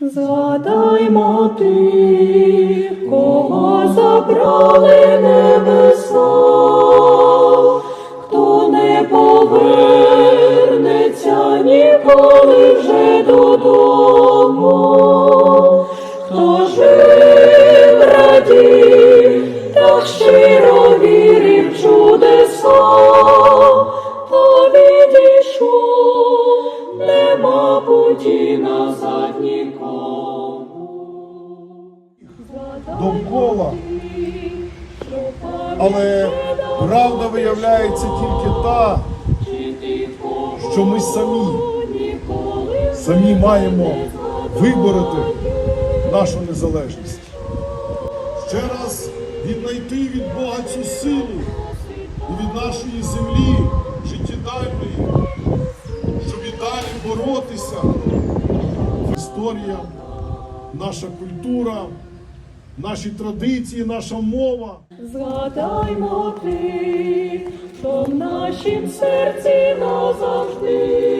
Згадаймо тих, кого забрали небеса, хто не повернеться ніколи вже додому, хто жив радів, нема путі назад нікому. довкола, але правда виявляється тільки та, що ми самі, самі маємо вибороти нашу незалежність. Ще раз віднайти від Бога цю силу і від нашої землі боротися. Історія, наша культура, наші традиції, наша мова. Згадаймо ти, що в нашім серці назавжди